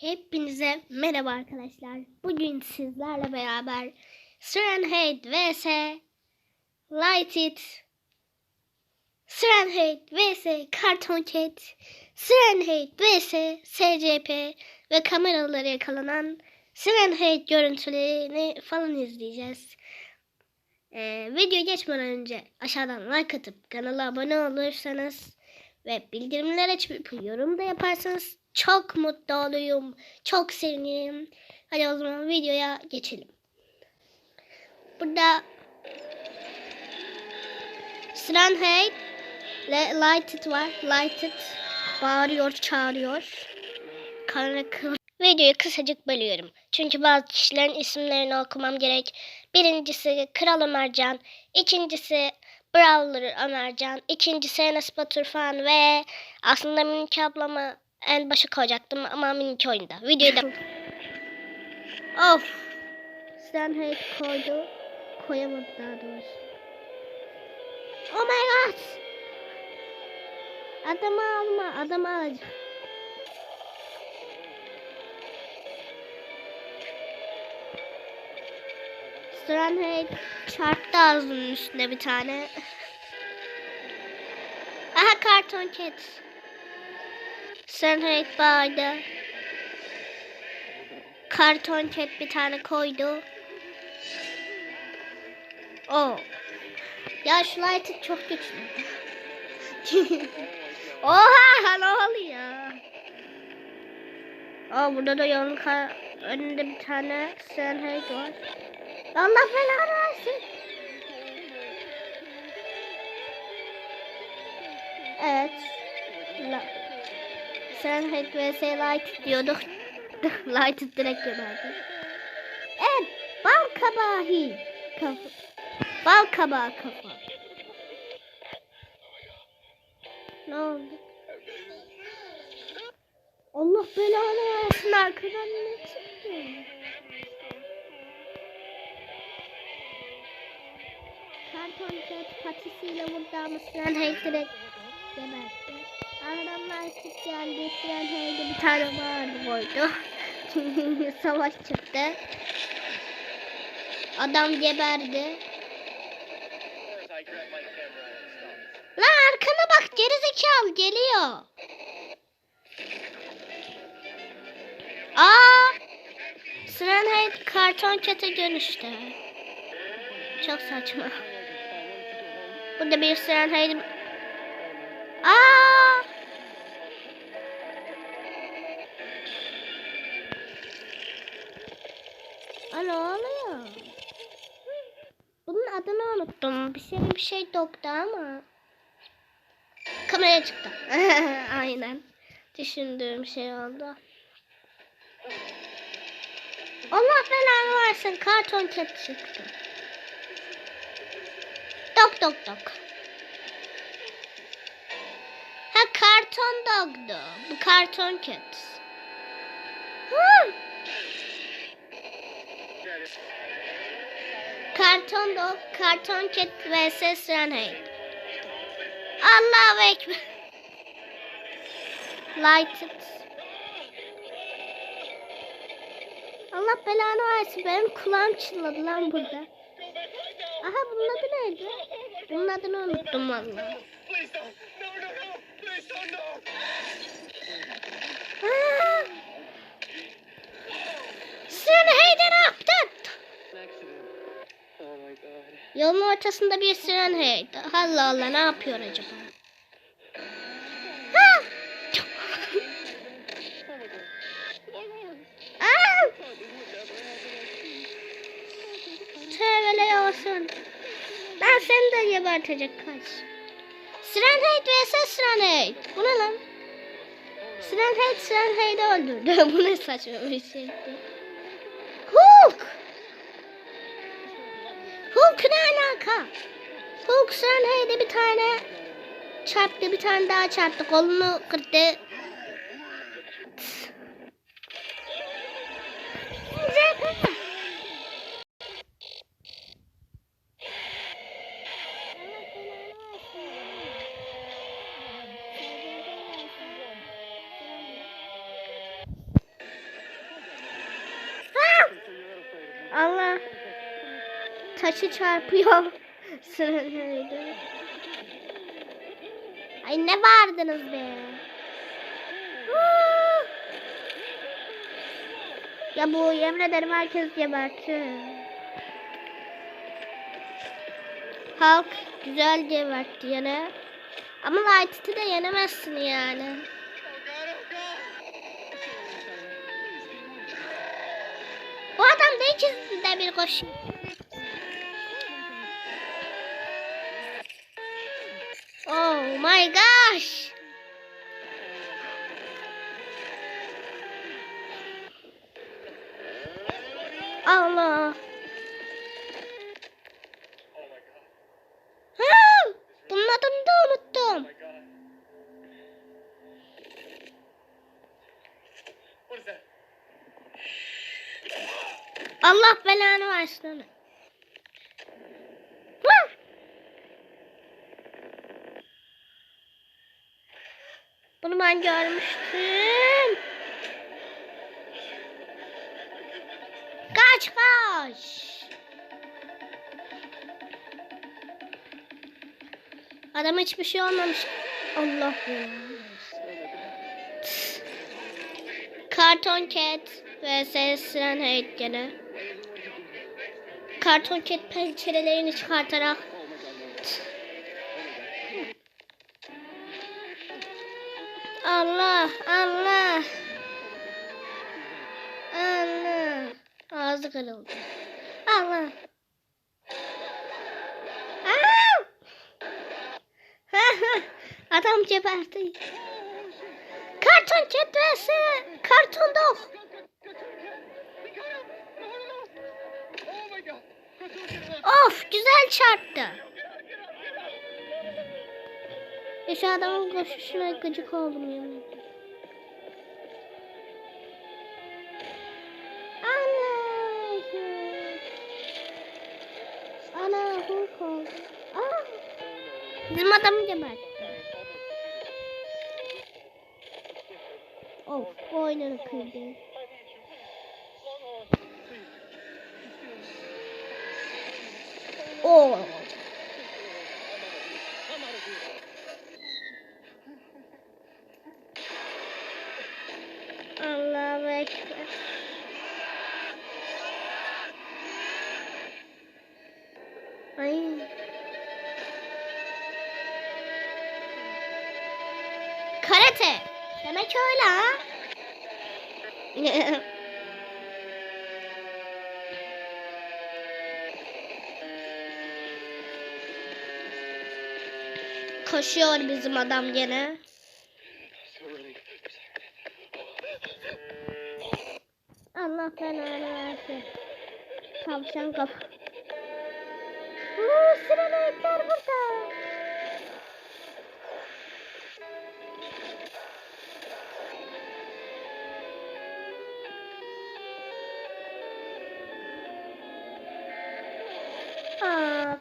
Hepinize merhaba arkadaşlar. Bugün sizlerle beraber Serenade vs. Light It. Serenade vs. Cartoon Cat. Serenade vs. SCP ve kameralara yakalanan Serenade görüntülerini falan izleyeceğiz. Ee, video geçmeden önce aşağıdan like atıp kanala abone olursanız ve bildirimleri açıp yorum da yaparsanız çok mutlu oluyorum. Çok sevinirim. Hadi o zaman videoya geçelim. Burada Stranheid ile Lighted var. Lighted bağırıyor, çağırıyor. Kara kıl. Videoyu kısacık bölüyorum. Çünkü bazı kişilerin isimlerini okumam gerek. Birincisi Kral Ömercan. ikincisi Brawler Ömercan. ikincisi Enes Baturfan ve aslında Minik ablamı en başa koyacaktım ama Minik oyunda. Videoyu da... of! Sen hep koydu. Koyamadı daha doğrusu. Oh my god! Adamı alma, adamı alacağım. Stranhead çarptı ağzının üstüne bir tane. Aha karton cat. Stranhead bağırdı. Karton cat bir tane koydu. O. Ya şu light çok güçlü. Oha ne oluyor? Aa burada da yolun önünde bir tane Stranhead var. Allah belanı versin. Evet. La. Sen Head vs Light diyorduk. Light'ı direkt geberdi. Evet. Bal kabağı. Kafa. Bal kabağı kafa. Ne oldu? Allah belanı versin arkadan ne çıktı? Karton ket patisiyle vurdu ama Sinan Hey direkt gebertti. Adamlar çık Sinan Hey'de bir tane vardı koydu. Savaş çıktı. Adam geberdi. Lan arkana bak gerizekalı geliyor. Aa! Sinan Hey karton kete dönüştü. Çok saçma. Burada bir Sinan Hey Aa! Aa, ne oluyor? Bunun adını unuttum. Bir şey bir şey doktu ama. Kameraya çıktı. Aynen. Düşündüğüm şey oldu. Allah belanı versin. Karton ket çıktı. Dok dok dok. Ha karton dogdu. Bu karton ket. Hı. Karton dog, karton ket vs Stranheid. Allahu Ekber. Lighted. Allah belanı versin. Benim kulağım çınladı lan burada. Aha bunun adı neydi? Bunun adını unuttum valla. Sen Hey'de ne? Yolun ortasında bir siren heydi. Allah Allah ne yapıyor acaba? Ha! Tövbe olsun. Ben seni de gebertecek kaç. Siren Heyt vs Siren Heyt. Bu ne lan? Siren Heyt Siren Heyt'i öldürdü. Bu ne saçma bir şeydi. Hulk ne alaka? Hulk Heyt'e bir tane çarptı. Bir tane daha çarptı. Kolunu kırdı. Taşı çarpıyor. Ay ne bağırdınız be? Ya bu yemin ederim herkes geberti. Halk güzel gebertti yine. Ama Light'ı da yenemezsin yani. Bu adam da ikisinde bir koşuyor. My gosh. Allah. Ha, bunun adını da unuttum. Allah belanı versin Bunu ben görmüştüm. Kaç kaç. Adam hiçbir şey olmamış. Allah. Karton Cat vs Siren gene. Karton Cat pençelerini çıkartarak Allah Allah Allah ağzı kırıldı. Allah! Adam geberdi. Karton Cat vs Karton god! Of güzel çarptı. Ya şu adamın koşuşuna gıcık oldum ederim. Ana. Ana Hulk oldu. Aa. Bizim adamı gebertti. Of boynunu kırdı. Oo. Demek öyle ha. Koşuyor bizim adam gene. Allah belanı versin. Tavşan kap. Uuu sirenayetler burada.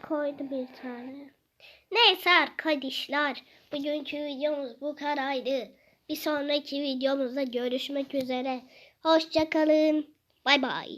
Koydu bir tane. Neyse arkadaşlar. Bugünkü videomuz bu kadardı. Bir sonraki videomuzda görüşmek üzere. Hoşçakalın. Bay bay.